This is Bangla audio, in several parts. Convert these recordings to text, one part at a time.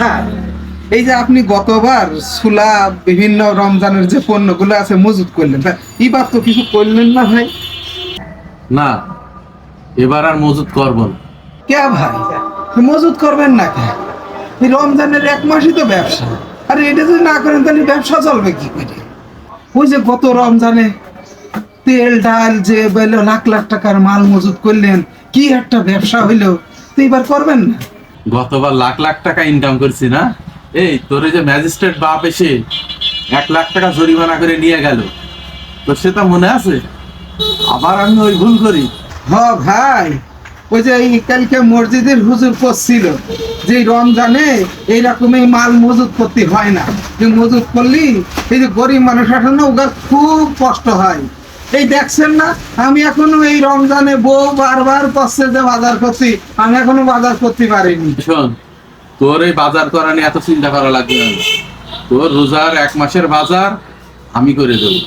হ্যাঁ এই যে আপনি গতবার সুলা বিভিন্ন রমজানের যে পণ্যগুলো আছে মজুত করলেন তা এবার তো কিছু করলেন না ভাই? না এবার আর মজুত করব না। কে ভাই? মজুত করবেন না কে? এই রমজানের এক মাসই তো ব্যবসা। আর এটা যদি না করেন তাহলে ব্যবসা চলবে কি করে? ওই যে গত রমজানে তেল ডাল যে বলল লাখ লাখ টাকার মাল মজুত করলেন কি একটা ব্যবসা হইল তো এবার করবেন না? গতবার লাখ লাখ টাকা ইনকাম করছি না? এই, তোরে যে ম্যাজিস্ট্রেট বাপ এসে এক লাখ টাকা জরিমানা করে নিয়ে গেল। তো সেটা মনে আছে? আবার আমি ওই ভুল করি? হ ভাই, ওই যে এই কালকে মসজিদের হুজুর করছিল যে এই রমজানে এইরকমই মাল মজুত করতে হয় না। যে মজুত করলি, এই যে গরিব মানুষ আছে না খুব কষ্ট হয়। এই দেখছেন না? আমি এখনও এই রমজানে বউ বারবার করছে যে বাজার করছি। আমি এখনও বাজার করতে পারিনি। শোন তোর এই বাজার করা নিয়ে এত চিন্তা করা লাগবে না। তোর রোজার এক মাসের বাজার আমি করে দেবো।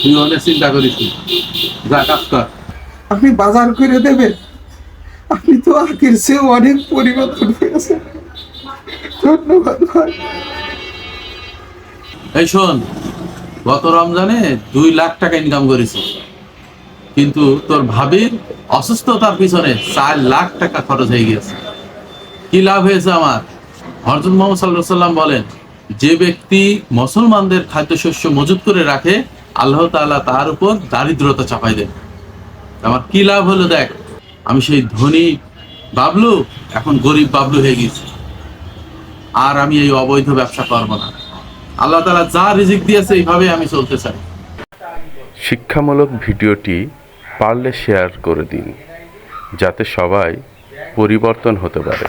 তুই অনেক চিন্তা করিস যা কাজ কর। আপনি বাজার করে দেবেন? আপনি তো আগের চেয়ে অনেক পরিবর্তন হয়েছে। ধন্যবাদ ভাই। এই শোন গত রমজানে দুই লাখ টাকা ইনকাম করেছি। কিন্তু তোর ভাবির অসুস্থতার পিছনে চার লাখ টাকা খরচ হয়ে গেছে কি লাভ হয়েছে আমার? হরজত মোহাম্মদ সাল্লাহ সাল্লাম বলেন, যে ব্যক্তি মুসলমানদের খাদ্যশস্য মজুত করে রাখে, আল্লাহ তাআলা তার উপর দারিদ্রতা চাপাই দেন। আমার কি লাভ হলো দেখ, আমি সেই ধনী বাবলু, এখন গরিব বাবলু হয়ে গেছি আর আমি এই অবৈধ ব্যবসা করব না। আল্লাহ তালা যা রিজিক দিয়েছে এইভাবে আমি চলতে চাই। শিক্ষামূলক ভিডিওটি পারলে শেয়ার করে দিন, যাতে সবাই পরিবর্তন হতে পারে।